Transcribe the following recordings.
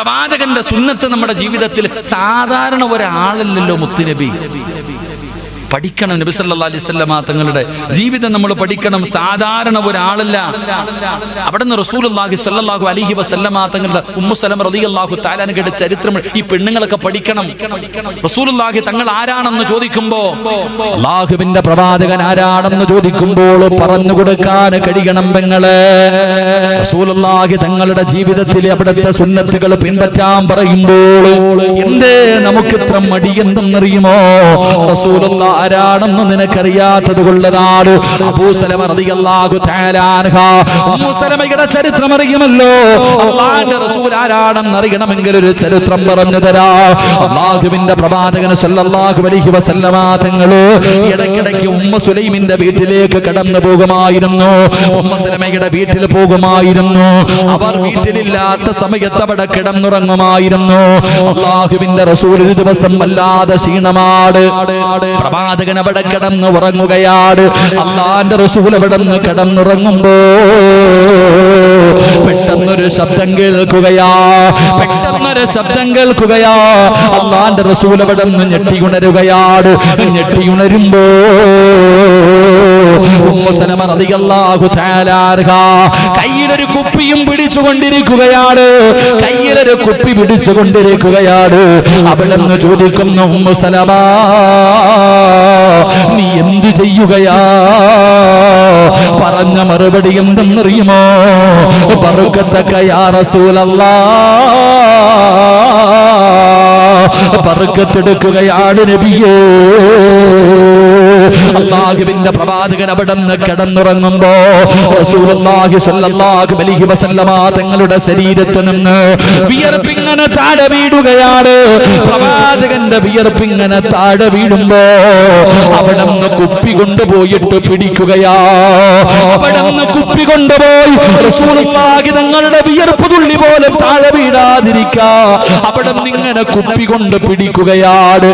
പ്രവാചകന്റെ സുന്നത്ത് നമ്മുടെ ജീവിതത്തിൽ സാധാരണ ഒരാളല്ലല്ലോ മുത്തുനബി. പഠിക്കണം നബി സല്ലല്ലാഹു അലൈഹി വസല്ലമ തങ്ങളുടെ ജീവിതം നമ്മൾ പഠിക്കണം. സാധാരണ ഒരാളല്ല. അവിടെ നിന്ന് റസൂലുള്ളാഹി സല്ലാഹു അലൈഹി വസല്ലമ തങ്ങളുടെ ഉമ്മുസലം സലമ റളിയല്ലാഹു തആലാനയുടെ ചരിത്രം ഈ പെണ്ണുങ്ങളൊക്കെ പഠിക്കണം. റസൂലുള്ളാഹി തങ്ങൾ ആരാണെന്ന് ചോദിക്കുമ്പോ അള്ളാഹുവിന്റെ പ്രവാചകൻ ആരാണെന്ന് ചോദിക്കുമ്പോൾ പറഞ്ഞു കൊടുക്കാൻ കഴിയണം പെങ്ങളെ. റസൂലുള്ളാഹി തങ്ങളുടെ ജീവിതത്തിൽ അവിടുത്തെ സുന്നത്തുകൾ പിൻപറ്റാൻ പറയുമ്പോൾ എന്തേ നമുക്കിത്ര മടി എന്തെന്നറിയുമോ? റസൂലുള്ള ആരാണെന്ന് നിനക്കറിയാത്തത് കൊള്ളതാണ്. ചരിത്രം അറിയുമല്ലോ. അള്ളാഹുവിന്റെ റസൂൽ ആരാണെന്ന് അറിയണമെങ്കിൽ ഒരു ചരിത്രം പറഞ്ഞു തരാ. അള്ളാഹുവിന്റെ പ്രവാചകൻ സല്ലല്ലാഹു അലൈഹി വസല്ലമ ഇടയ്ക്കിടയ്ക്ക് ഉമ്മ സുലൈമിന്റെ വീട്ടിലേക്ക് കടന്നു പോകുമായിരുന്നു. ഉമ്മ സലമയുടെ വീട്ടിൽ പോകുമായിരുന്നു. അവർ വീട്ടിലില്ലാത്ത സമയത്ത് അവിടെ കിടന്നുറങ്ങുമായിരുന്നു. അള്ളാഹുവിന്റെ റസൂൽ ഒരു ദിവസം വല്ലാതെ ക്ഷീണമാണ്. പ്രവാചകൻ അവിടെ കിടന്ന് ഉറങ്ങുകയാണ് അള്ളാന്റെ റസൂൽ അവിടെ നിന്ന് കിടന്നുറങ്ങുമ്പോ പെട്ടെന്നൊരു ശബ്ദം കേൾക്കുകയാ പെട്ടെന്നൊരു ശബ്ദം കേൾക്കുകയാ. അള്ളാന്റെ റസൂൽ അവിടെ നിന്ന് ഞെട്ടി ഉണരുകയാണ് കയ്യിലൊരു കുപ്പിയും പിടിച്ചുകൊണ്ടിരിക്കുകയാണ്. കയ്യിലൊരു കുപ്പി പിടിച്ചുകൊണ്ടിരിക്കുകയാണ്. അവിടെന്ന് ചോദിക്കുന്നു ഉമ്മു സലമ നീ എന്തു ചെയ്യുകയാ? പറഞ്ഞ മറുപടി എന്തെന്നറിയുമോ? പറക്കത്തക്ക യാ റസൂലല്ലാ. പറക്കത്തെടുക്കുകയാണ് നബിയേ. അള്ളാഹുവിന്റെ പ്രവാചകൻ അവിടെ നിന്ന് കിടന്നുറങ്ങുമ്പോ തങ്ങളുടെ ശരീരത്തിൽ നിന്ന് വിയർപ്പിങ്ങനെ താഴെ വീടുകയാണ് പ്രവാചകന്റെ വിയർപ്പിങ്ങനെ താഴെ വീടുമ്പോ അവിടെ നിന്ന് കുപ്പി കൊണ്ടുപോയിട്ട് പിടിക്കുകയാ. അവിടെ നിന്ന് കുപ്പി കൊണ്ടുപോയി തങ്ങളുടെ വിയർപ്പ് തുള്ളി പോലെ താഴെ വീടാതിരിക്കാ അവിടെ നിങ്ങനെ കുപ്പി കൊണ്ട് പിടിക്കുകയാണ്.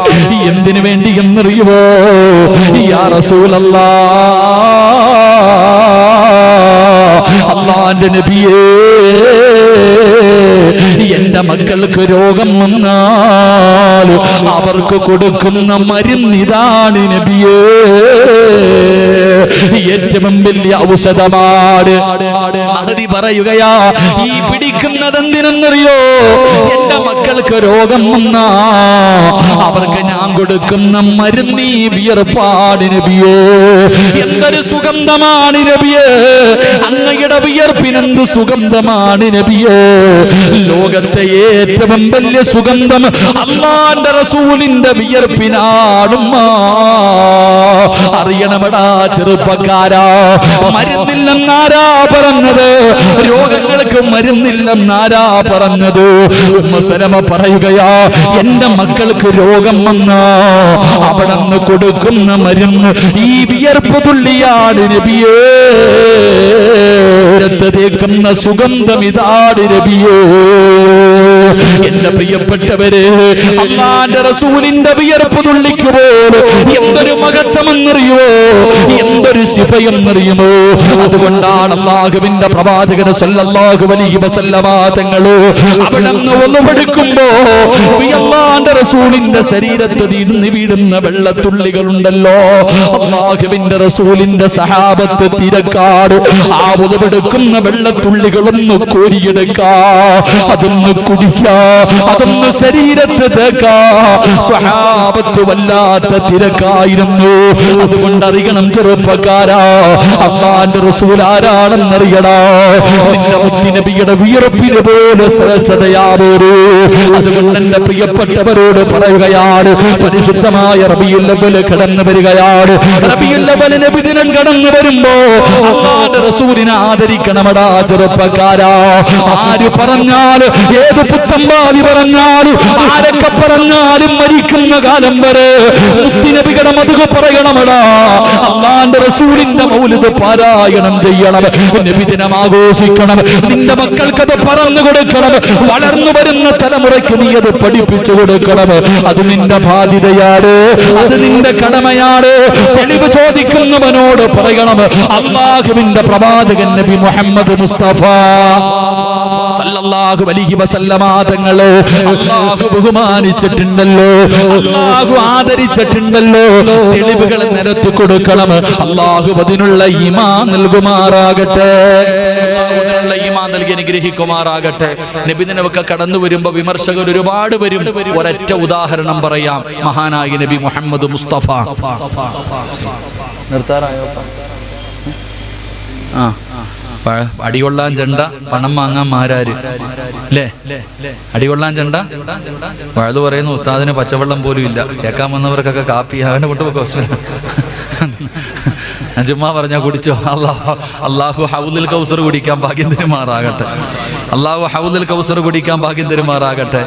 എന്തിനു വേണ്ടി എന്നറിയുമോ യാ റസൂലല്ലാ. അള്ളാന്റെ നബിയേ എന്റെ മക്കൾക്ക് രോഗം വന്നാൽ അവർക്ക് കൊടുക്കുന്ന മരുന്നിതാണ് നബിയേ. ഏറ്റവും വലിയ ഔഷധമാണ്. മഹതി പറയുകയാ ഈ പിടിക്കുന്നത് എന്തിനെന്നറിയോ എന്റെ മക്കൾക്ക് രോഗം വന്നാ അവർക്ക് ഞാൻ കൊടുക്കുന്ന മരുന്നീ വിയർപ്പാട് നബിയേ. എന്തൊരു സുഗന്ധമാണ് നബിയേ. അങ്ങയുടെ വിയർപ്പിനെന്ത് സുഗന്ധമാണ് നബിയേ? ലോകത്തെ ഏറ്റവും വലിയ സുഗന്ധം അള്ളാന്റെ റസൂലിന്റെ വിയർപ്പിനാടും അറിയണമടാ ചെറുപ്പക്കാരാ മരുന്നില്ലെന്നാരാ പറഞ്ഞത്? രോഗങ്ങൾക്ക് മരുന്നില്ലെന്നാരാ പറഞ്ഞത്? മുസലമ പറയുകയാ എന്റെ മക്കൾക്ക് രോഗം വന്ന അവിടെ കൊടുക്കുന്ന മരുന്ന് ഈ വിയർപ്പ് തുള്ളിയാണ് നബിയേ. രക്തത്തെ തേക്കുന്ന സുഗന്ധം ഇതാണ് രബിയോ എന്റെ പ്രിയപ്പെട്ടവരെ അള്ളാന്റെ റസൂലിന്റെ വിയർപ്പ് തുള്ളിക്ക് എന്തൊരു മഹത്വമെന്നറിയുമോ എന്തൊരു ശിഫയെന്നറിയുമോ? അതുകൊണ്ടാണ് അള്ളാഹുവിന്റെ പ്രവാചകന് സല്ലല്ലാഹു അലൈഹി വസല്ലമ തങ്ങൾ അവിടെ നിന്ന് ഒന്ന് പഠിക്കുമ്പോ അള്ളാന്റെ റസൂലിന്റെ ശരീരത്ത് നിന്ന് വീടുന്ന വെള്ളത്തുള്ളികളുണ്ടല്ലോ. അള്ളാഹുവിന്റെ റസൂലിന്റെ സഹാബത്ത് തിരക്കാട് ആ ഉതവെടുക്കുന്ന വെള്ളത്തുള്ളികളൊന്ന് കോരിയെടുക്ക അതൊന്ന് കുടിക്ക അതൊന്ന് ശരീരത്ത് തേക്കാപത്ത് വല്ലാത്ത തിരക്കായിരുന്നു. അതുകൊണ്ട് അറിയണം ചെറുപ്പക്കാരാ. അമ്മാന്റെ റസൂൽ ആരാണെന്നറിയടാ. നിന്റെ മുത്തിനബിയുടെ വിയർപ്പിന് പോലെ ശ്രേഷ്ഠതയാവോരൂ അതുകൊണ്ട് എന്റെ പ്രിയപ്പെട്ടവരോട് പറയുകയാണ്. പരിശുദ്ധമായ റബിയുല്ലവൽ കടന്നു വരികയാണ്. റബിയുല്ലവൽ നബിദിനം കടന്നു വരുമ്പോ റസൂലിനെ ആദരിക്കണമടാ ചെറുപ്പക്കാരാ. ആര് പറഞ്ഞാൽ ഏത് പുത്തമ്പാതി പറഞ്ഞാലും ആരൊക്കെ പറഞ്ഞാലും മരിക്കുന്ന കാലം വരെ മുത്തിനബികട മതുക പറയണമടാ. അള്ളാന്റെ റസൂലിന്റെ മൗലിത് പാരായണം ചെയ്യണം. നബിദിനം ആഘോഷിക്കണം. നിന്റെ മക്കൾക്കത് പറഞ്ഞു കൊടുക്കണം. വളർന്നു വരുന്ന തലമുറയ്ക്ക് നീ അത് പഠിപ്പിച്ചു കൊടുക്കണം. അത് നിന്റെ ബാധ്യതയാണ്. അത് നിന്റെ കടമയാണ്. തെളിവ് ചോദിക്കുന്നവനോട് പറയണം. അള്ളാഹുവിന്റെ പ്രവാചകൻ നബി മുഹമ്മദ് മുസ്തഫ. സല്ലല്ലാഹു അലൈഹി വസല്ലമ തങ്ങളെ അല്ലാഹു ബഹുമാനിച്ചിട്ടുണ്ടല്ലോ അല്ലാഹു ആദരിച്ചിട്ടുണ്ടല്ലോ തെളിവുകൾ നിരത്തി കൊടുക്കണം. അല്ലാഹു അതിനുള്ള ഈമാൻ നൽകുമാറാകട്ടെ. അതിനുള്ള ഈമാൻ നൽകി അനുഗ്രഹിക്കുമാറാകട്ടെ. നബിദിനമൊക്കെ കടന്നു വരുമ്പോ വിമർശകർ ഒരുപാട് വരും. ഒരൊറ്റ ഉദാഹരണം പറയാം. മഹാനായ നബി മുഹമ്മദ് മുസ്തഫ. നിർത്താറായോ? ആ. അടികൊള്ളാൻ ചെണ്ട പണം വാങ്ങാൻ മാരാര്? അല്ലേ അടികൊള്ളാൻ ചെണ്ട? വഴുതു പറയുന്ന ഉസ്താദിന് പച്ചവെള്ളം പോലും ഇല്ല. കേൾക്കാൻ വന്നവർക്കൊക്കെ കാപ്പി അവനെ കൊണ്ടുപോയി ഞാൻ ചുമ്മാ പറഞ്ഞാൽ കുടിച്ചോ. അള്ളാഹു അള്ളാഹു ഹൗദിൽ കൗസർ കുടിക്കാൻ ഭാഗ്യം തരുമാറാകട്ടെ. അള്ളാഹു ഹൗദൽ കൗസർ പഠിക്കാൻ ഭാഗ്യം തരുമാറാകട്ടെ.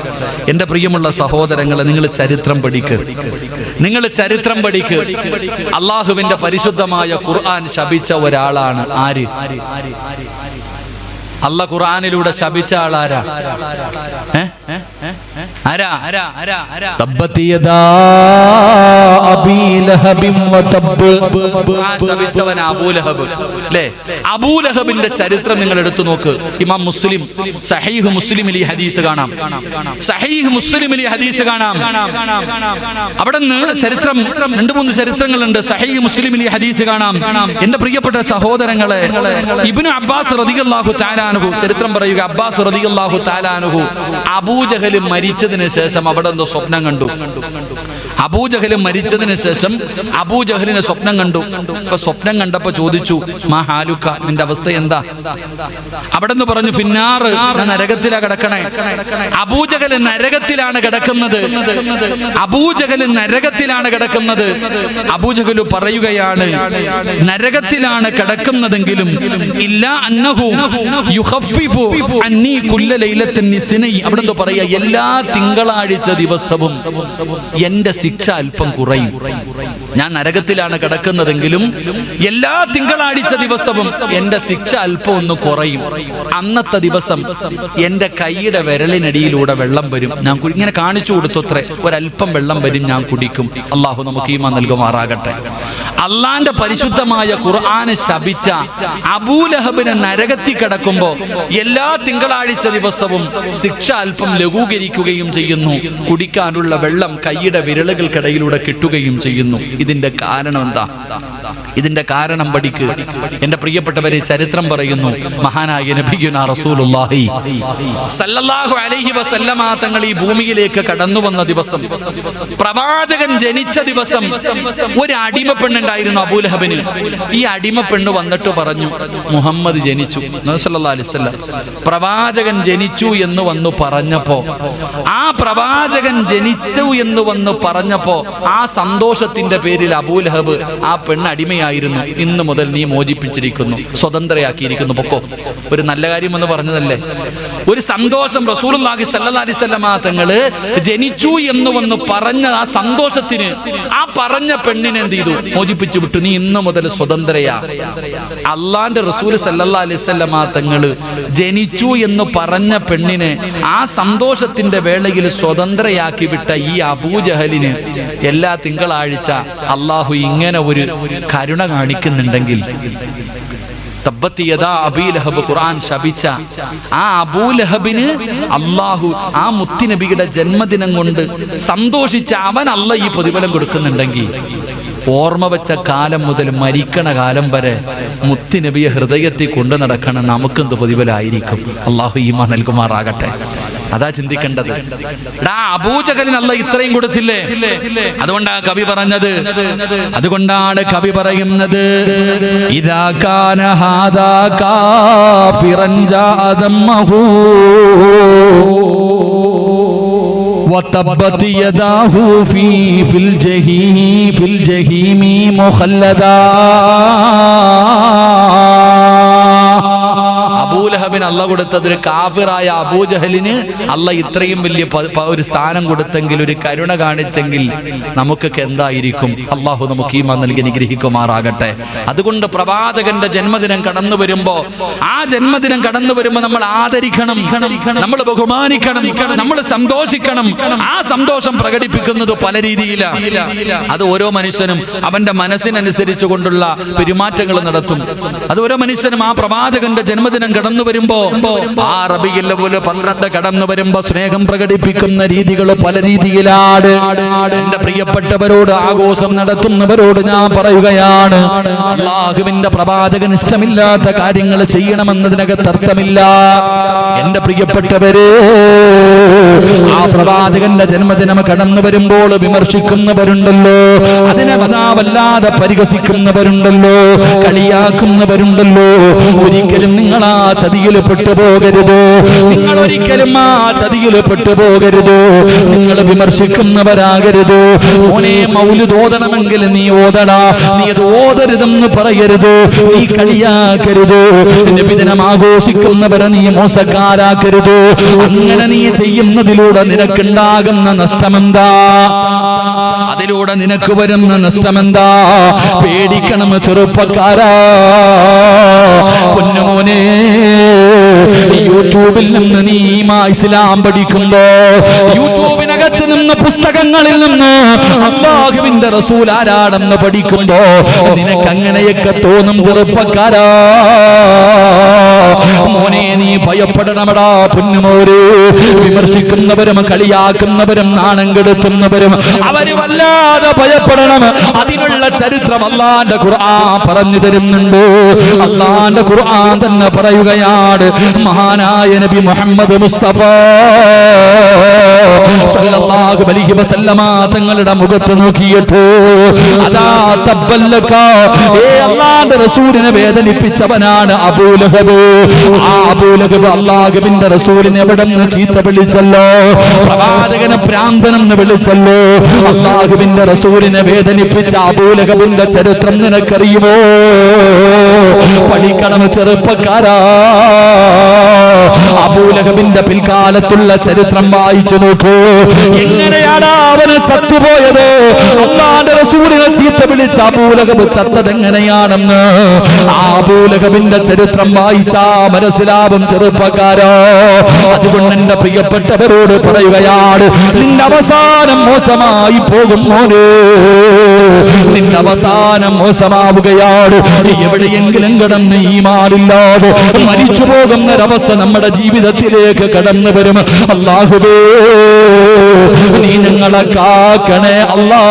എന്റെ പ്രിയമുള്ള സഹോദരങ്ങളെ നിങ്ങൾ ചരിത്രം പഠിക്ക്. നിങ്ങൾ ചരിത്രം പഠിക്ക്. അള്ളാഹുവിന്റെ പരിശുദ്ധമായ ഖുർആൻ ശപിച്ച ഒരാളാണ് ആര്? അല്ല ഖുർആാനിലൂടെ ശപിച്ച ആളാരാ? ആരാ? ആരാ? ആരാ? ആരാ? അബൂലഹബിന്റെ ചരിത്രം നിങ്ങൾ എടുത്തു നോക്ക്. ഇമാം മുസ്ലിം സഹീഹ് മുസ്ലിമിൽ ഈ ഹദീസ് കാണാം. സഹീഹ് മുസ്ലിമിൽ ഈ ഹദീസ് കാണാം. അവിടെ നിന്ന് ചരിത്രം രണ്ട് മൂന്ന് ചരിത്രങ്ങളുണ്ട്. സഹീഹ് മുസ്ലിമിൽ ഈ ഹദീസ് കാണാം. എന്റെ പ്രിയപ്പെട്ട സഹോദരങ്ങളെ ഇബ്നു അബ്ബാസ് റളിയല്ലാഹു താലാനുഹു ചരിത്രം പറയുക അബ്ബാസ് റളിയല്ലാഹു താലാനുഹു അബൂജഹൽ മരിച്ചതിന് ശേഷം അവിടെ എന്തോ സ്വപ്നം കണ്ടു. അബൂജഹൽ മരിച്ചതിന് ശേഷം അബൂജഹലിനെ സ്വപ്നം കണ്ടു. അപ്പൊ സ്വപ്നം കണ്ടപ്പോ ചോദിച്ചു മാ ഹാലുക്ക നിന്റെ അവസ്ഥ എന്താ? അവിടെ നിന്ന് പറഞ്ഞു ഫിന്നാറ് ഞാൻ നരകത്തിലാ കിടക്കണേ. അബൂജഹൽ നരകത്തിലാണ് കിടക്കുന്നത്. അബൂജഹൽ നരകത്തിലാണ് കിടക്കുന്നത്. അബൂജഹൽ പറയുകയാണ് നരകത്തിലാണ് കിടക്കുന്നതെങ്കിലും ഇല്ല അന്നഹു യുഖഫിഫു അന്നി കുല്ല ലൈലത്തിൻ നിസ്നൈ. അവിടെ പറയാ എല്ലാ തിങ്കളാഴ്ച ദിവസവും എന്റെ ശിക്ഷ അല്പം കുറയും. ഞാൻ നരകത്തിലാണ് കിടക്കുന്നതെങ്കിലും എല്ലാ തിങ്കളാഴ്ച ദിവസവും എന്റെ ശിക്ഷ അല്പം ഒന്ന് കുറയും. അന്നത്തെ ദിവസം എന്റെ കൈയുടെ വിരലിനടിയിലൂടെ വെള്ളം വരും. ഞാൻ ഇങ്ങനെ കാണിച്ചു കൊടുത്തത്രേ ഒരല്പം വെള്ളം വരും ഞാൻ കുടിക്കും. അള്ളാഹു നമുക്ക് ഈമ നൽകുമാറാകട്ടെ. അള്ളാന്റെ പരിശുദ്ധമായ ഖുർആാനെ ശപിച്ച അബൂലഹബിനെ നരകത്തി കിടക്കുമ്പോ എല്ലാ തിങ്കളാഴ്ച ദിവസവും ശിക്ഷ അല്പം ലഘൂകരിക്കുകയും ചെയ്യുന്നു. കുടിക്കാനുള്ള വെള്ളം കൈയുടെ വിരലുകൾക്കിടയിലൂടെ കിട്ടുകയും ചെയ്യുന്നു. ഇതിന്റെ കാരണം എന്താ? ഇതിന്റെ കാരണം പഠിക്കുക എന്റെ പ്രിയപ്പെട്ടവരെ ചരിത്രം പറയുന്നു. മഹാനായ നബിയുന റസൂലുള്ളാഹി. സല്ലല്ലാഹു അലൈഹി വസല്ലമ തങ്ങൾ ഈ ഭൂമിയിലേക്ക് കടന്നു വന്ന ദിവസം പ്രവാചകൻ ജനിച്ച ദിവസം ഒരു അടിമ പെണ്ണുണ്ടായിരുന്നു അബൂലഹബിന് ഈ അടിമ പെണ്ണ് വന്നിട്ട് പറഞ്ഞു മുഹമ്മദ് ജനിച്ചു. നബി സല്ലല്ലാഹു അലൈഹി വസല്ലം പ്രവാചകൻ ജനിച്ചു എന്ന് വന്നു പറഞ്ഞപ്പോ ആ പ്രവാചകൻ ജനിച്ചു എന്ന് വന്ന് പറഞ്ഞപ്പോ ആ സന്തോഷത്തിന്റെ പേരിൽ അബൂലഹബ് ആ പെണ്ണ് അടിമയായിരുന്നു. ഇന്ന് മുതൽ നീ മോചിപ്പിച്ചിരിക്കുന്നു. സ്വതന്ത്രയാക്കിയിരിക്കുന്നു. പൊക്കോ. ഒരു നല്ല കാര്യം എന്ന് പറഞ്ഞതല്ലേ? ഒരു സന്തോഷം അലൈഹി വസല്ലമ തങ്ങൾ ജനിച്ചു എന്ന് വന്ന് പറഞ്ഞ ആ സന്തോഷത്തിന് ആ പറഞ്ഞ പെണ്ണിനെ എന്ത് ചെയ്തു? മോചിപ്പിച്ചു വിട്ടു. നീ ഇന്ന് മുതൽ സ്വതന്ത്രയാ. അള്ളാന്റെ റസൂൽ സല്ലാ അലൈഹി വസല്ലമ തങ്ങൾ ജനിച്ചു എന്ന് പറഞ്ഞ പെണ്ണിനെ ആ സന്തോഷത്തിന്റെ വേളയിൽ സ്വതന്ത്രയാക്കി വിട്ട ഈ അബൂജഹലിന് എല്ലാ തിങ്കളാഴ്ച അള്ളാഹു ഇങ്ങനെ ഒരു കരുണ കാണിക്കുന്നുണ്ടെങ്കിൽ. ഖുർആൻ ശപിച്ച ആ അബൂലഹബിന് അള്ളാഹു ആ മുത്തിനബിയുടെ ജന്മദിനം കൊണ്ട് സന്തോഷിച്ച അവൻ അല്ല ഈ പ്രതിഫലം കൊടുക്കുന്നുണ്ടെങ്കിൽ ഓർമ്മ വെച്ച കാലം മുതൽ മരിക്കണ കാലം വരെ മുത്തിനബിയെ ഹൃദയത്തിൽ കൊണ്ടു നടക്കണം. നമുക്കെന്ത് പ്രതിഫലമായിരിക്കും? അള്ളാഹു ഈമ നൽകുമാറാകട്ടെ. അതാ ചിന്തിക്കേണ്ടത് എടാ അബൂജഹലിന് അല്ല ഇത്രയും കൊടുത്തില്ലേ അതുകൊണ്ടാ കവി പറഞ്ഞത് അതുകൊണ്ടാണ് കവി പറയുന്നത് ഇദാ കാന ഹാദാ കാഫിറൻ ജാദമ്മഹു وتبت يداه في في الجحيم في الجحيم مخلدا അബൂലഹബിന് അല്ല കൊടുത്തത് ഒരു കാഫിറായ അബൂജഹലിന് അല്ല ഇത്രയും വലിയ ഒരു സ്ഥാനം കൊടുത്തെങ്കിൽ ഒരു കരുണ കാണിച്ചെങ്കിൽ നമുക്കൊക്കെ എന്തായിരിക്കും? അള്ളാഹു നമുക്ക് ഈ നൽകി അനുഗ്രഹിക്കുമാറാകട്ടെ. അതുകൊണ്ട് പ്രവാചകന്റെ ജന്മദിനം കടന്നു വരുമ്പോ ആ ജന്മദിനം കടന്നു വരുമ്പോ നമ്മൾ ആദരിക്കണം നമ്മൾ ബഹുമാനിക്കണം നമ്മൾ സന്തോഷിക്കണം. ആ സന്തോഷം പ്രകടിപ്പിക്കുന്നത് പല രീതിയിലാണ്. അത് ഓരോ മനുഷ്യനും അവന്റെ മനസ്സിനനുസരിച്ച് കൊണ്ടുള്ള പെരുമാറ്റങ്ങൾ നടത്തും. അത് ഓരോ മനുഷ്യനും ആ പ്രവാചകന്റെ ജന്മദിനം കടന്നു വരുമ്പോൾ വരുമ്പോ ആ റബിയിൽ പന്ത്രണ്ട് കടന്നു വരുമ്പോ സ്നേഹം പ്രകടിപ്പിക്കുന്ന രീതികൾ പല രീതിയിലാണ്. എന്റെ പ്രിയപ്പെട്ടവരോട് ആഘോഷം നടത്തുന്നവരോട് ഞാൻ പറയുകയാണ് അള്ളാഹുവിന്റെ പ്രവാചകൻ ഇഷ്ടമില്ലാത്ത കാര്യങ്ങൾ ചെയ്യണമെന്നതിനകത്ത് അർത്ഥമില്ല. എന്റെ പ്രിയപ്പെട്ടവരെ ആ പ്രവാചകന്റെ ജന്മദിനം കടന്നു വരുമ്പോൾ വിമർശിക്കുന്നവരുണ്ടല്ലോ അതിനെ അതാ വല്ലാതെ പരിഹസിക്കുന്നവരുണ്ടല്ലോ കളിയാക്കുന്നവരുണ്ടല്ലോ. ഒരിക്കലും നിങ്ങൾ ആ ചതിയിൽ പെട്ടുപോകരുത്? നിങ്ങൾ ഒരിക്കലും ആ ചതിയിൽ പെട്ടുപോകരുത്? നിങ്ങൾ വിമർശിക്കുന്നവരാകരുത്? മോനെ മൗലിദ് ഓതണമെങ്കിൽ നീ ഓതടാ. നീ അത് ഓതരുതെന്ന് പറയരുത്? നീ കളിയാക്കരുത്? എന്റെ പിതനം ആഘോഷിക്കുന്നവരെ നീ മോശക്കാരാക്കരുത്? അങ്ങനെ നീ ചെയ്യുന്നതിലൂടെ നിനക്കുണ്ടാകുന്ന നഷ്ടമെന്താ? അതിലൂടെ നിനക്ക് വരുന്ന നഷ്ടമെന്താ? പേടിക്കണം ചെറുപ്പക്കാരാ. പൊന്നുമോനെ യൂട്യൂബിൽ നിന്ന് നീ ഇസ്ലാം പഠിക്കുമ്പോ യൂട്യൂബിനകത്ത് നിന്ന് പുസ്തകങ്ങളിൽ നിന്ന് അള്ളാഹുവിന്റെ റസൂൽ ആരാടെന്ന് പഠിക്കുമ്പോ നിനക്ക് അങ്ങനെയൊക്കെ തോന്നും ചെറുപ്പക്കാരാ. മോനെ നീ ഭയപ്പെടണമടാ പൊന്നുമോര്. വിമർശിക്കുന്നവരും കളിയാക്കുന്നവരും നാണം കെടുത്തുന്നവരും അവർ വല്ലാതെ ഭയപ്പെടണം. അതിനുള്ള ചരിത്രം അള്ളാന്റെ ഖുർആൻ പറഞ്ഞു തരുന്നുണ്ട്. അള്ളാന്റെ ഖുർആൻ തന്നെ പറയുകയാണ് മഹാനായ നബി മുഹമ്മദ് മുസ്തഫ സല്ലല്ലാഹു അലൈഹി വസല്ലമ തങ്ങളുടെ മുഖത്ത് നോക്കിയിട്ട് അതാ തബ്ബല്ലക ഏ അള്ളാന്റെ റസൂലിനെ വേദനിപ്പിച്ചവനാണ് അബൂലഹബ്. അള്ളാഹുവിന്റെ റസൂലിനെ എവിടെ നിന്ന് ചീത്ത വിളിച്ചല്ലോ. പ്രവാചകനെ പ്രാന്തനെന്ന് വിളിച്ചല്ലോ. അള്ളാഹുബിന്റെ റസൂലിനെ വേദനിപ്പിച്ച അബൂലകബിന്റെ ചരിത്രം നിനക്കറിയുമോ? പഠിക്കണം ചെറുപ്പക്കാരാ. അബൂലഹബിന്റെ പിൽക്കാലത്തുള്ള ചരിത്രം വായിച്ചു നോക്കൂ. എങ്ങനെയാണ് അവന് ചത്തുപോയത്? റസൂലിനെ ചീത്ത വിളിച്ച അബൂലഹബ് ചത്തത് എങ്ങനെയാണെന്ന് അബൂലഹബിന്റെ ചരിത്രം വായിച്ചാ മനസ്സിലാവും ചെറുപ്പക്കാരോ. അതുകൊണ്ട് എന്റെ പ്രിയപ്പെട്ടവരോട് പറയുകയാണ് നിന്റെ അവസാനം മോശമായി പോകും നിന്റെ അവസാനം മോശമാവുകയാണ്. എവിടെയെങ്കിലും കിടന്ന് ഈ മാറില്ലാതെ മരിച്ചു പോകുന്ന ഒരവസ്ഥ നമ്മുടെ ജീവിതത്തിലേക്ക് കടന്നു വരും. അള്ളാഹുബേ നീ ഞങ്ങളെ കാക്കണേ അല്ലാ.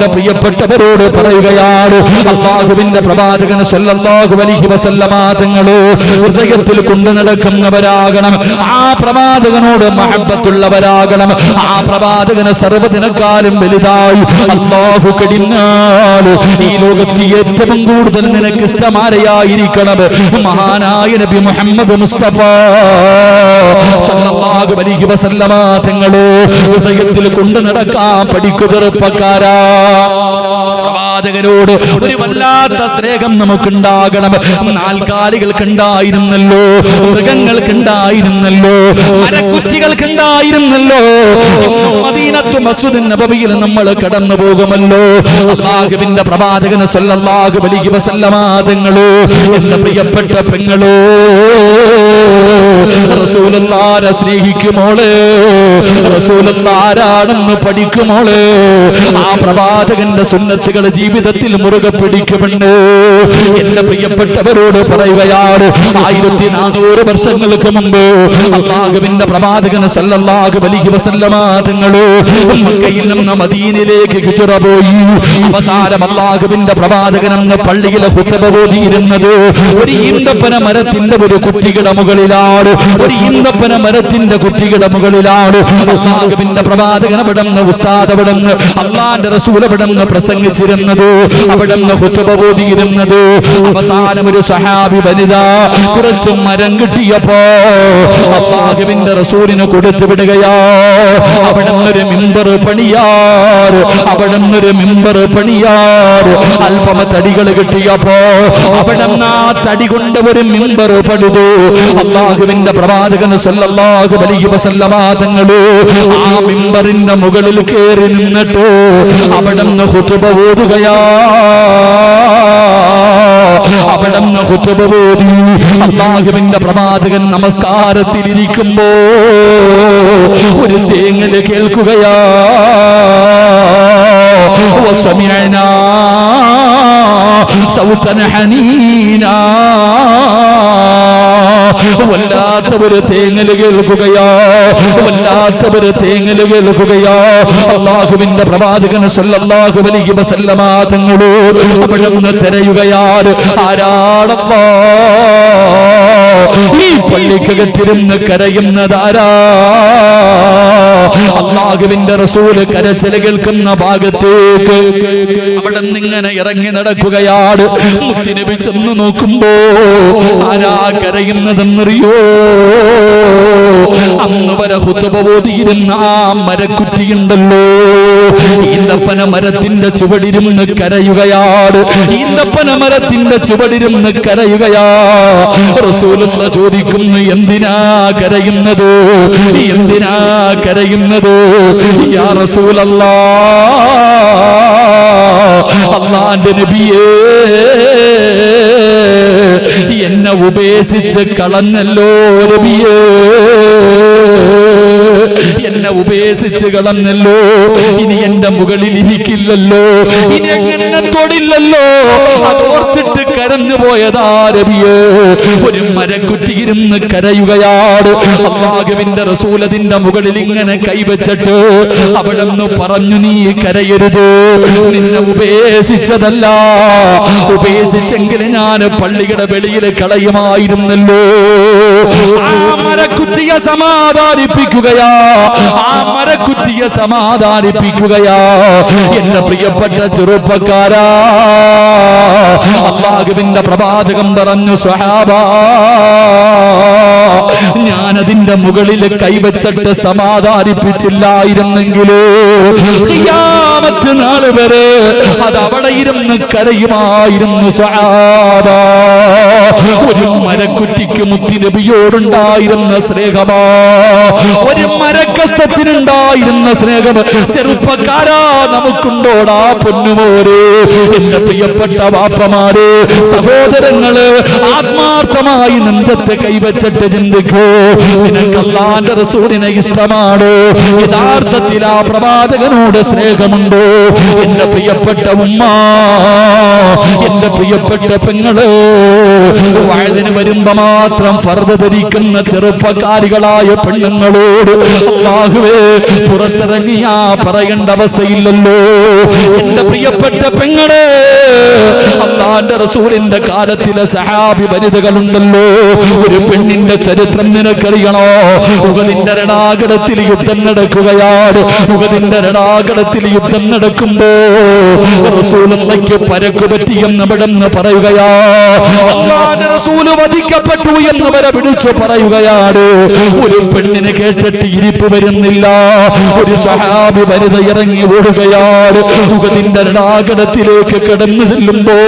എന്റെ പ്രിയപ്പെട്ടവരോട് പറയുകയാണ്. അള്ളാഹുവിന്റെ പ്രവാചകൻ സല്ലല്ലാഹു അലൈഹി വസല്ലമ തങ്ങളോ ഹൃദയത്തിൽ കൊണ്ടു നടക്കുന്നവരാകണം. ആ പ്രവാചകനോട് മഹബത്തുള്ളവരാകണം. ആ പ്രവാചകന് സർവതിനക്കാലും വലുതായി അള്ളാഹു കടിഞ്ഞാൽ ഈ ലോകത്ത് ഏറ്റവും കൂടുതൽ നിനക്ക് ഇഷ്ടമാരയായിരിക്കണം മഹാനായ നബി മുഹമ്മദ് മുസ്തഫ സല്ലല്ലാഹു അലൈഹി വസല്ലമ തങ്ങളെ ഹൃദയത്തിൽ കൊണ്ടു നടക്കാൻ പഠിക്കു ചെറുപ്പക്കാരാ. പ്രവാചകനോട് ഒരു വല്ലാത്ത സ്നേഹം നമുക്കുണ്ടാകണം. നാൽക്കാലികൾക്കുണ്ടായിരുന്നല്ലോ മൃഗങ്ങൾക്കുണ്ടായിരുന്നല്ലോ മരക്കുറ്റികൾക്കുണ്ടായിരുന്നല്ലോ. മദീനത്തു മസ്ജിദ് നബവിയിൽ നമ്മൾ കടന്നു പോകുമല്ലോ. അള്ളാഹുവിന്റെ പ്രവാചകന് സല്ലല്ലാഹു അലൈഹി വസല്ലമ തങ്ങളോ എന്റെ പ്രിയപ്പെട്ട പെങ്ങളോ റസൂലുള്ളാരെ സ്നേഹിക്കുമോളെ റസൂലുള്ളാരാണെന്ന് പഠിക്കുമോളെ ആ പ്രവാചകന്റെ സുന്നത്തുകൾ ജീവിതത്തിൽ മുറുകെ പിടിക്കുമെന്ന് എന്റെ പ്രിയപ്പെട്ടവരോട് പറയുകയാണ്. ആയിരത്തി നാനൂറ് വർഷങ്ങൾക്ക് മുമ്പ് അള്ളാഹുവിന്റെ പ്രവാചകൻ സല്ലല്ലാഹു അലൈഹി വസല്ലമ തങ്ങൾ മക്കയിൽ നിന്ന് മദീനയിലേക്ക് ഹിജ്റ പോയി. അവസാനം അള്ളാഹുവിന്റെ പ്രവാചകൻ അന്ന് പള്ളിയിലെ ഹുത്തബ ഓതിയിരുന്നത് ഒരു ഈന്തപ്പന മരത്തിന്റെ ഒരു കുട്ടിയുടെ മുകളിലാണ് ഒരു ഈന്തപ്പന മരത്തിന്റെ കുട്ടികളുടെ മുകളിലാണ്. അള്ളാഹുവിന്റെ പ്രവാചകൻ അവിടെ ഉസ്താദ് അവിടെ നിന്ന് അള്ളാന്റെ റസൂൽ അവിടെ പ്രസംഗിച്ചിരുന്നത്. അവിടെ ഖുത്ബ ബോധിയിരുന്നത് അവസാനം ഒരു സഹാബി വനിത കുറച്ച് മരം കിട്ടിയപ്പോ അള്ളാഹുവിന്റെ റസൂലിന് കൊടുത്തു വിടുകയാ. അവിടെ മിമ്പർ പണിയാർ അവിടെ മിമ്പർ പണിയാർ അല്പമ തടികൾ കിട്ടിയപ്പോ അവിടെ ആ തടി കൊണ്ട് ഒരു മിമ്പർ പണിതു. അള്ളാഹുവിന്റെ പ്രവാചകൻ സല്ലല്ലാഹു അലൈഹി വസല്ലമ തങ്ങള് ആ മിമ്പറിന്റെ മുകളിൽ കയറി നിന്നിട്ട് അവിടെ നിന്ന് ഹുതുബ ഓതുകയാ അവിടെ നിന്ന് ഹുതുബ ഓതി അള്ളാഹുവിന്റെ പ്രവാചകൻ നമസ്കാരത്തിലിരിക്കുമ്പോ ഒരു തേങ്ങല് കേൾക്കുകയാ وسمعنا സൗതൻ ഹനീനാ വല്ലാത്തവര് തേങ്ങൽ കേൾക്കുകയാ. വല്ലാത്തവര് തേങ്ങൽ കേൾക്കുകയാ. അള്ളാഹുവിന്റെ പ്രവാചകൻ സല്ലല്ലാഹു അലൈഹി വസല്ലമ തിരയുകയാണ് ആരാടപ്പാ ഈ പള്ളിക്കകത്തിരുന്ന് കരയുന്നതാരാ അള്ളാഹുവിന്റെ റസൂൽ കരച്ചിൽ കേൾക്കുന്ന ഭാഗത്തേക്ക് അവിടെ നിന്നിങ്ങനെ ഇറങ്ങി നടക്കുകയാണ്. മുത്തിനബി ചെന്ന് നോക്കുമ്പോ ആരാ കരയുന്നതെന്നറിയോ? ഓതിയിരുന്ന ആ മരക്കുറ്റിയുണ്ടല്ലോ. ഈന്തപ്പന മരത്തിന്റെ ചുവടിരുന്ന് കരയുകയാണ്. ഈന്തപ്പന മരത്തിന്റെ ചുവടിരുന്ന് കരയുകയാ. ചോദിക്കുന്നു എന്തിനാ കരയുന്നത്? എന്തിനാ കരയുന്നത്? യാ റസൂലല്ലാ. അള്ളാന്റെ നബിയേ. എന്നെ ഉപേക്ഷിച്ച് കളഞ്ഞല്ലോ നബിയേ എന്നെ ഉപേക്ഷിച്ച് കളഞ്ഞല്ലോ. ഇനി എന്റെ മുകളിൽ ഇരിക്കില്ലല്ലോ. ഇനി എങ്ങനെ തൊടില്ലല്ലോ. അതോർത്തിട്ട് കരഞ്ഞു പോയതാ രവിയേ ഒരു മരക്കുറ്റിയിരുന്ന് കരയുകയാണ് അള്ളാഹുവിന്റെ റസൂലതിന്റെ മുകളിൽ ഇങ്ങനെ കൈവച്ചിട്ട് അവിടെ പറഞ്ഞു നീ കരയരുത്. നിന്നെ ഉപേക്ഷിച്ചതല്ല. ഉപേക്ഷിച്ചെങ്കിൽ ഞാൻ പള്ളിയുടെ വെളിയിൽ കളയുമായിരുന്നല്ലോ. ആ മരക്കുറ്റിയെ സമാധാനിപ്പിക്കുകയാ. ആ മരക്കുറ്റിയെ സമാധാനിപ്പിക്കുകയാ. എന്റെ പ്രിയപ്പെട്ട ചെറുപ്പക്കാരാ. അള്ളാഹുവിന്റെ പ്രവാചകം പറഞ്ഞു ഞാനതിന്റെ മുകളിൽ കൈവച്ചിട്ട് സമാധാനിപ്പിച്ചില്ലായിരുന്നെങ്കിലോ? ഖിയാമത്ത് നാൾ വരെ അത് അവിടെ ഇരുന്ന് കരയുമായിരുന്നു സഹാബ. ഒരു മരക്കുറ്റിക്ക് മുത്തിനബിയോടുണ്ടായിരുന്ന സ്നേഹമാ. ഒരു മരക്കഷ്ടത്തിനുണ്ടായിരുന്ന സ്നേഹം. ചെറുപ്പക്കാരാ നമുക്കുണ്ടോടാ പൊന്നുമോരെ. എന്റെ പ്രിയപ്പെട്ട വാപ്പമാര് സഹോദരങ്ങൾ ആത്മാർത്ഥമായി നെഞ്ചത്തെ കൈവച്ചിട്ട് ചിന്തിക്കൂ. നിനക്കല്ലാന്റെ റസൂലിനെ ഇഷ്ടമാണോ. യഥാർത്ഥത്തിൽ ആ പ്രവാചകനോട് സ്നേഹമുണ്ടോ. എന്റെ പ്രിയപ്പെട്ട ഉമ്മ എന്റെ പ്രിയപ്പെട്ട പെങ്ങൾ വയതിന് വരുമ്പോ മാത്രം ഫർദ ധരിക്കുന്ന ചെറുപ്പക്കാരികളായ പെണ്ണുങ്ങളോട് അള്ളാഹുവേ പുറത്തിറങ്ങിയാ പറയേണ്ട അവസ്ഥയില്ലല്ലോ. എന്റെ പ്രിയപ്പെട്ട പെങ്ങൾ അള്ളാന്റെ റസൂലിന്റെ കാലത്തിലെ സഹാബി വനിതകളുണ്ടല്ലോ. ഒരു പെണ്ണിന്റെ ചരിത്രം നിനക്കറിയണോ? ഉഗതിന്റെ രണാകടത്തിൽ യുദ്ധം നടക്കുകയാണ്. ഉഗതിന്റെ രണാകടത്തിൽ യുദ്ധം നടക്കുമ്പോ റസൂലയ്ക്ക് പരക്കു പറ്റിയെന്ന് അവിടെ നിന്ന് പറയുകയാ. റസൂൽ വധിക്കപ്പെട്ടു എന്ന് വരെ പിടിച്ചു പറയുകയാണ്. ഒരു പെണ്ണിന് കേട്ടിട്ട് ഇരിപ്പ് വരുന്നില്ല. ഒരു സഹാബി വരുത ഇറങ്ങി ഓടുകയാണ്. ഉഗതിന്റെ രാഗടത്തിലേക്ക് കടന്നു ചെല്ലുമ്പോ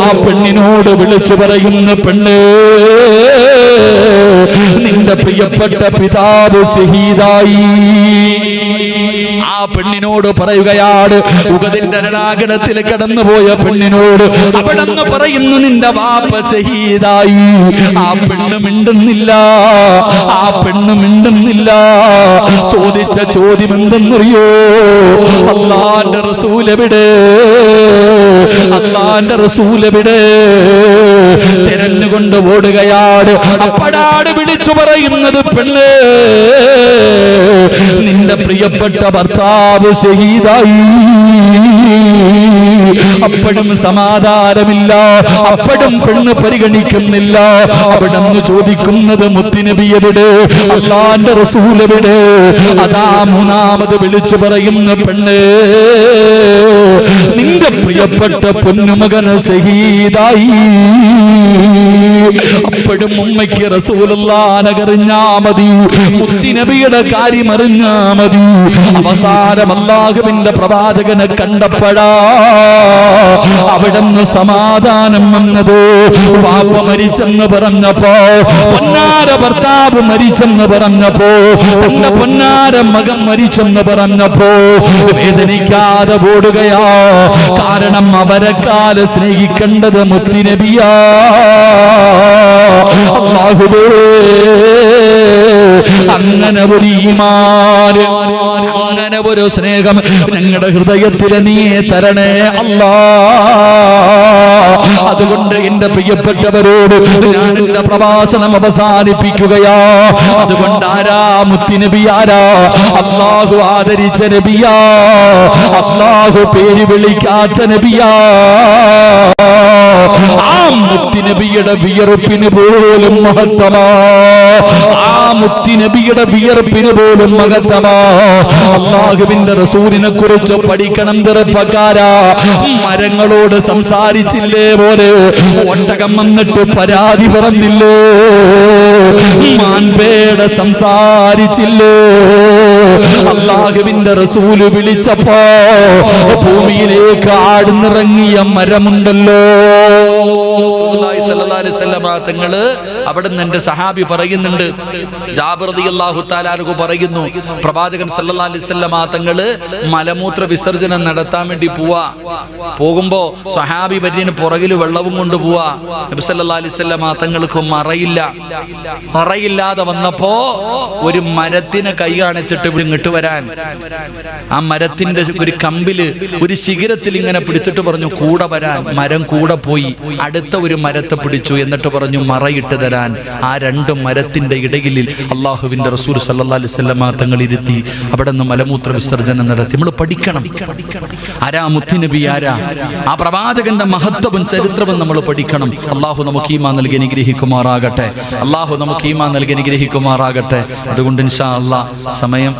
ആ പെണ്ണിനോട് വിളിച്ചു പറയുന്ന പെണ്ണ് നിന്റെ പ്രിയപ്പെട്ട പിതാവ് ഷഹീദായി. ആ പെണ്ണിനോട് പറയുകയാണ് ഉഗതിന്റെ രണാകണത്തിൽ കടന്നുപോയ പെണ്ണിനോട് അവിടെന്ന് പറയുന്നു നിന്റെ വാപ്പ ഷഹീദായി. ആ പെണ്ണ് മിണ്ടുന്നില്ല ആ പെണ്ണ് മിണ്ടുന്നില്ല. ചോദിച്ച ചോദ്യം എന്തെന്നറിയോ അള്ളാന്റെ റസൂലെവിടെ? അള്ളാന്റെ റസൂലവിടെ തിരഞ്ഞുകൊണ്ട് ഓടുകയാണ് അപ്പടാട് വിളിച്ചു പറയുന്നത് പെണ്ണ്. നിന്റെ പ്രിയപ്പെട്ട ഭർത്താവ് ശഹീദായി. അപ്പോഴും സമാധാനമില്ല. അപ്പോഴും പെണ്ണ് പരിഗണിക്കുന്നില്ല. അവിടെ നിന്ന് ചോദിക്കുന്നത് മുത്തിനബി എവിടെ? അള്ളാന്റെ റസൂൽ എവിടെ? അതാ മൂന്നാമത് വിളിച്ചു പറയുന്ന പെണ്ണ്. നിന്റെ പ്രിയപ്പെട്ട പൊന്നുമകന് ഷഹീദായി അപ്പോഴും ഉമ്മയ്ക്ക് റസൂലുള്ളാനകറിഞ്ഞാ മതി. മുത്തിനബിയുടെ കാര്യം അറിഞ്ഞാ മതി. അവസാനം അല്ലാഹുവിന്റെ പ്രവാചകനെ കണ്ടപ്പോഴാ അവിടുന്ന് സമാധാനം വന്നത്. വാപ്പ മരിച്ചെന്ന് പറഞ്ഞപ്പോ പൊന്നാര ഭർത്താവ് മരിച്ചെന്ന് പറഞ്ഞപ്പോ തന്റെ പൊന്നാര മകൻ മരിച്ചെന്ന് പറഞ്ഞപ്പോ വേദനിക്കാതെ ഓടുകയാ. കാരണം അവരെക്കാൽ സ്നേഹിക്കേണ്ടത് മുത്തിനബിയാ അങ്ങനെ ഒരു അങ്ങനെ ഒരു സ്നേഹം ഞങ്ങളുടെ ഹൃദയത്തിൽ നീ തരണേ അല്ലാ അതുകൊണ്ട് എന്റെ പ്രിയപ്പെട്ടവരോട് ഞാൻ എന്റെ പ്രഭാഷണം അവസാനിപ്പിക്കുകയാ. അതുകൊണ്ട് ആരാ മുത്തിനബി ആരാ? അള്ളാഹു ആദരിച്ച നബിയാ. അള്ളാഹു പേര് വിളിക്കാത്ത നബിയാ. മുത്തിനബിയുടെ വിയർപ്പിന് പോലും മഹത്തമാ. ആ മുത്തിനബിയുടെ വിയർപ്പിന് പോലും മഹത്തമാ. അള്ളാഹുവിന്റെ റസൂലിനെ കുറിച്ച് പഠിക്കണം ചെറുപ്പക്കാരാ മരങ്ങളോട് സംസാരിച്ചില്ലേ പോലെ ഒട്ടകം വന്നിട്ട് പരാതി പറഞ്ഞില്ലേ? മാൻപേട സംസാരിച്ചില്ലേ? അള്ളാഹുവിന്റെ റസൂൽ വിളിച്ചപ്പോ ഭൂമിയിലേക്ക് ആടുന്നിറങ്ങിയ മരമുണ്ടല്ലോ. സ്വല്ലല്ലാഹി അലൈഹി വസല്ലമ തങ്ങൾ അവിടെ നിന്ന് എന്റെ സഹാബി പറയുന്നുണ്ട്. ജാബിർ അള്ളാഹു തആല പറയുന്നു പ്രവാചകൻ സല്ലല്ലാഹി അലൈഹി വസല്ലമ തങ്ങൾ മലമൂത്ര വിസർജനം നടത്താൻ വേണ്ടി പോവാ. പോകുമ്പോ സഹാബി പര്യന് പുറകിൽ വെള്ളവും കൊണ്ട് പോവാ. നബി സല്ലല്ലാഹി അലൈഹി വസല്ലമ തങ്ങൾക്ക് മറയില്ല. മറയില്ലാതെ വന്നപ്പോ ഒരു മരത്തിന് കൈ കാണിച്ചിട്ട് ഇവിടെ ഇങ്ങോട്ട് വരാൻ. ആ മരത്തിന്റെ ഒരു കമ്പിൽ ഒരു ശിഖരത്തിൽ ഇങ്ങനെ പിടിച്ചിട്ട് പറഞ്ഞു കൂടെ വരാൻ. മരം കൂടെ പോയി. അടുത്ത ഒരു മരത്തെ പിടിച്ചു എന്നിട്ട് പറഞ്ഞു മറയിട്ട് തരാൻ. ആ രണ്ട് മരത്തിന്റെ ഇടയിൽ അള്ളാഹുവിന്റെ റസൂൽ സല്ലല്ലാഹു അലൈഹി തങ്ങൾ ഇരുത്തി അവിടെ നിന്ന് മലമൂത്ര വിസർജനം നടത്തി. നമ്മൾ പഠിക്കണം. ആരാ മുത്തുനബി ആരാ? ആ പ്രവാചകന്റെ മഹത്വവും ചരിത്രവും നമ്മൾ പഠിക്കണം. അള്ളാഹു നമുക്ക് ഈമാ നൽകി അനുഗ്രഹിക്കുമാറാകട്ടെ. അള്ളാഹു നമുക്ക് ഈമാ നൽകി അനുഗ്രഹിക്കുമാറാകട്ടെ. അതുകൊണ്ട് ഇൻഷാ അള്ളാഹ് സമയം